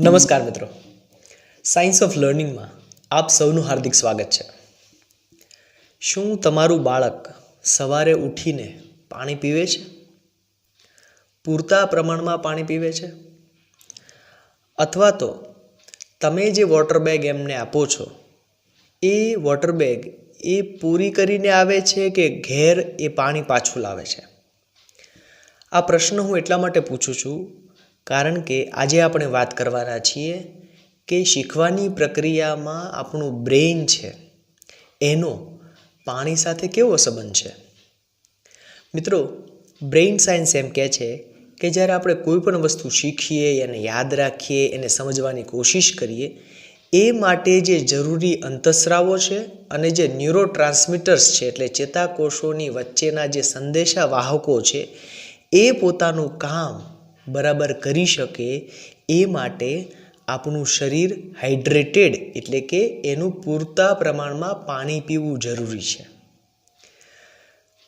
નમસ્કાર મિત્રો. Science of લર્નિંગમાં આપ સૌનું હાર્દિક સ્વાગત છે. શું તમારું બાળક સવારે ઉઠીને પાણી પીવે છે? પૂરતા પ્રમાણમાં પાણી પીવે છે? અથવા તો તમે જે વોટર બેગ એમને આપો છો, એ વોટર બેગ એ પૂરી કરીને આવે છે કે ઘેર એ પાણી પાછું લાવે છે? આ પ્રશ્ન હું એટલા માટે પૂછું છું કારણ કે આજે આપણે વાત કરવાના છીએ કે શીખવાની પ્રક્રિયામાં આપણું બ્રેઇન છે, એનો પાણી સાથે કેવો સંબંધ છે? મિત્રો, બ્રેઇન સાયન્સ એમ કહે છે કે જ્યારે આપણે કોઈ પણ વસ્તુ શીખીએ, એને યાદ રાખીએ, એને સમજવાની કોશિશ કરીએ, એ માટે જે જરૂરી અંતસ્રાવો છે અને જે ન્યુરો ટ્રાન્સમીટર્સ છે, એટલે ચેતાકોષોની વચ્ચેના જે સંદેશા વાહકો છે, એ પોતાનું કામ બરાબર કરી શકે એ માટે આપણું શરીર હાઇડ્રેટેડ એટલે કે એનું પૂરતા પ્રમાણમાં પાણી પીવું જરૂરી છે.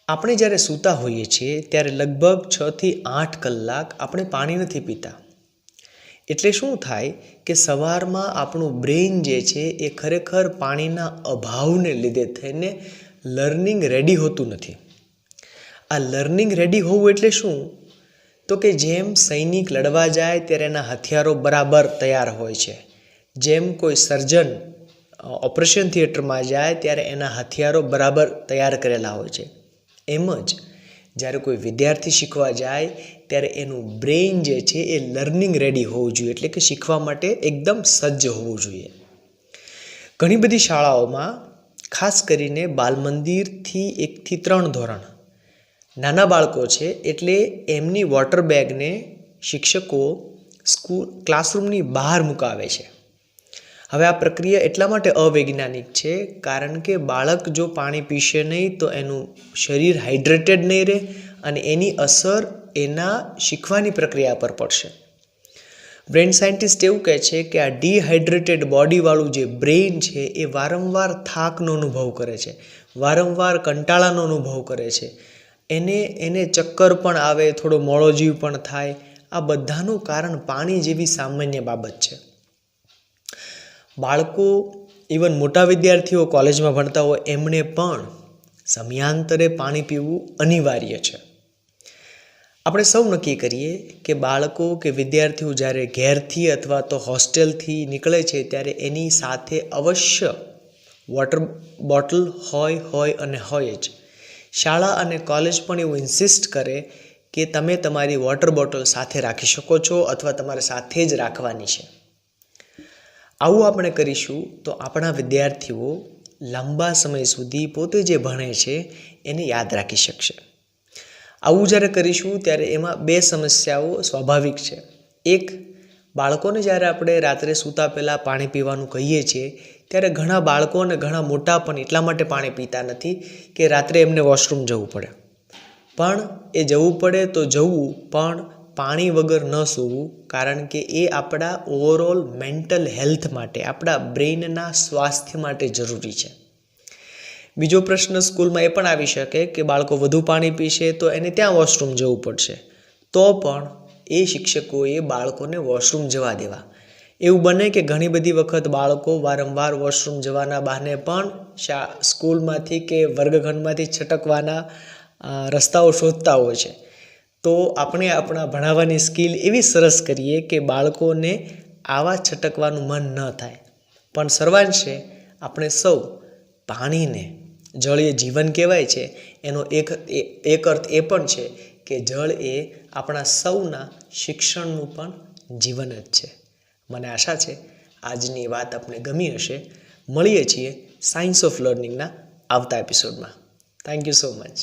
આપણે જ્યારે સૂતા હોઈએ છીએ ત્યારે લગભગ છથી આઠ કલાક આપણે પાણી નથી પીતા. એટલે શું થાય કે સવારમાં આપણું બ્રેઇન જે છે એ ખરેખર પાણીના અભાવને લીધે થઈને લર્નિંગ રેડી હોતું નથી. આ લર્નિંગ રેડી હોવું એટલે શું? તો કે જેમ સૈનિક લડવા જાય ત્યારે એના હથિયારો બરાબર તૈયાર હોય છે. જેમ કોઈ સર્જન ઓપરેશન થિયેટરમાં જાય ત્યારે એના હથિયારો બરાબર તૈયાર કરેલા હોય છે. એમ જ જ્યારે કોઈ વિદ્યાર્થી શીખવા જાય ત્યારે એનું બ્રેઇન જે છે એ લર્નિંગ રેડી હોવું જોઈએ, એટલે કે શીખવા માટે એકદમ સજ્જ હોવું જોઈએ. ઘણી બધી શાળાઓમાં ખાસ કરીને બાલમંદિરથી એકથી ત્રણ ધોરણ નાના બાળકો છે એટલે એમની વોટર બેગને શિક્ષકો સ્કૂલ ક્લાસરૂમની બહાર મુકાવે છે. હવે આ પ્રક્રિયા એટલા માટે અવૈજ્ઞાનિક છે કારણ કે બાળક જો પાણી પીશે નહીં તો એનું શરીર હાઇડ્રેટેડ નહીં રહે અને એની અસર એના શીખવાની પ્રક્રિયા પર પડશે. બ્રેન સાયન્ટિસ્ટ એવું કહે છે કે આ ડિહાઇડ્રેટેડ બોડીવાળું જે બ્રેઇન છે એ વારંવાર થાકનો અનુભવ કરે છે, વારંવાર કંટાળાનો અનુભવ કરે છે. એને એને ચક્કર પણ આવે, થોડો મોળો જીવ પણ થાય. આ બધાનું કારણ પાણી જેવી સામાન્ય બાબત છે. બાળકો ઇવન મોટા વિદ્યાર્થીઓ કોલેજમાં ભણતા હોય એમણે પણ સમયાંતરે પાણી પીવું અનિવાર્ય છે. આપણે સૌ નક્કી કરીએ કે બાળકો કે વિદ્યાર્થીઓ જ્યારે ઘેરથી અથવા તો હોસ્ટેલથી નીકળે છે, ત્યારે એની સાથે અવશ્ય વોટર બોટલ હોય હોય અને હોય જ. શાળા અને કોલેજ પણ એવું ઇન્સિસ્ટ કરે કે તમે તમારી વોટર બોટલ સાથે રાખી શકો છો અથવા તમારે સાથે જ રાખવાની છે. આવું આપણે કરીશું તો આપણા વિદ્યાર્થીઓ લાંબા સમય સુધી પોતે જે ભણે છે એને યાદ રાખી શકશે. આવું જ્યારે કરીશું ત્યારે એમાં બે સમસ્યાઓ સ્વાભાવિક છે. એક બાળકોને જ્યારે આપણે રાત્રે સૂતા પહેલાં પાણી પીવાનું કહીએ છીએ, ત્યારે ઘણા બાળકો અને ઘણા મોટા પણ એટલા માટે પાણી પીતા નથી કે રાત્રે એમને વોશરૂમ જવું પડે. પણ એ જવું પડે તો જવું, પણ પાણી વગર ન સૂવું, કારણ કે એ આપણા ઓવરઓલ મેન્ટલ હેલ્થ માટે, આપણા બ્રેઇનના સ્વાસ્થ્ય માટે જરૂરી છે. બીજો પ્રશ્ન સ્કૂલમાં એ પણ આવી શકે કે બાળકો વધુ પાણી પીશે તો એને ત્યાં વોશરૂમ જવું પડશે. તો પણ એ શિક્ષકોએ બાળકોને વોશરૂમ જવા દેવા. એવું બને કે ઘણી બધી વખત બાળકો વારંવાર વોશરૂમ જવાના બહાને પણ શા, સ્કૂલમાંથી કે વર્ગખંડમાંથી છટકવાના રસ્તાઓ શોધતા હોય છે. તો આપણે આપણા ભણાવવાની સ્કિલ એવી સરસ કરીએ કે બાળકોને આવા છટકવાનું મન ન થાય. પણ સર્વાંશે આપણે સૌ પાણીને જળ એ જીવન કહેવાય છે, એનો એક એક અર્થ એ પણ છે કે જળ એ આપણા સૌના શિક્ષણનું પણ જીવન જ છે. મને આશા છે આજની વાત આપણે ગમી હશે. મળીએ છીએ સાયન્સ ઓફ લર્નિંગના આવતા એપિસોડમાં થેન્ક યુ સો મચ